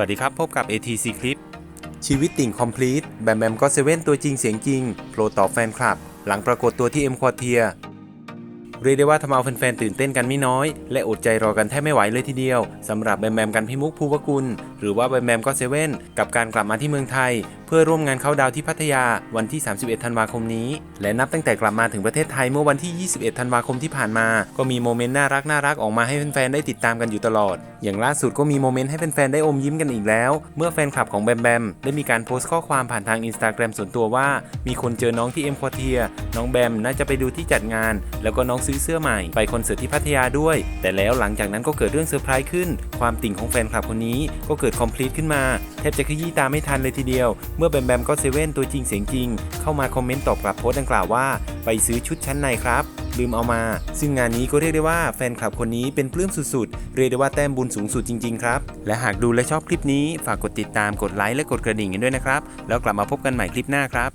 วัสดีครับพบกับ ATC คลิปชีวิตติ่งคอมพลีทแบมแบมก็เซเว่นตัวจริงเสียงจริงโผล่ตอบแฟนคลับ หลังปรากฏตัวที่เอ็มควอเทียเรียกได้ว่าทำเอาแฟนๆตื่นเต้นกันไม่น้อย และอดใจรอกันแทบไม่ไหวเลยทีเดียวสำหรับแบมแบมกันพิมุกภูวกุล หรือว่าแบมแบมก็เซเว่นกับการกลับมาที่เมืองไทย เพื่อร่วมงานเข้าดาวที่พัทยาวันที่ 31 ธันวาคมนี้ และนับตั้งแต่กลับมาถึงประเทศไทยเมื่อวันที่ 21 ธันวาคมที่ผ่านมา ก็มีโมเมนต์น่ารักน่ารักออกมาให้แฟนๆได้ติดตามกันอยู่ตลอด อย่างล่าสุดก็มีโมเมนต์ให้แฟนๆได้อมยิ้มกันอีกแล้ว เมื่อแฟนคลับของแบมแบมได้มีการโพสต์ข้อความผ่านทางอินสตาแกรมส่วนตัวว่า มีคนเจอน้องที่เอ็มควอเทียน้องแบมน่าจะไปดูที่จัดงาน แล้วก็น้องซื้อเสื้อใหม่ไปคอนเสิร์ตที่พัทยาด้วย แต่แล้วหลังจากนั้นก็เกิดเรื่องเซอร์ไพรส์ขึ้น ความติ่งของแฟนคลับคนนี้ก็เกิดคอมพลีทขึ้นมา แทบจะขยี้ตาไม่ทันเลยทีเดียว เมื่อแบมแบมก็เซเว่นตัวจริงเสียงจริง เข้ามาคอมเมนต์ตอบกลับโพสต์ดังกล่าวว่า ไปซื้อชุดชั้นในครับลืมเอามา ซึ่งงานนี้ก็เรียกได้ว่าแฟนคลับคนนี้เป็นปลื้มสุดๆ เรียกได้ว่าแต้มบุญสูงสุดจริงๆ ครับ และหากดูและชอบคลิปนี้ ฝากกดติดตามกดไลค์และกดกระดิ่งกันด้วยนะครับ แล้วกลับมาพบกันใหม่คลิปหน้าครับ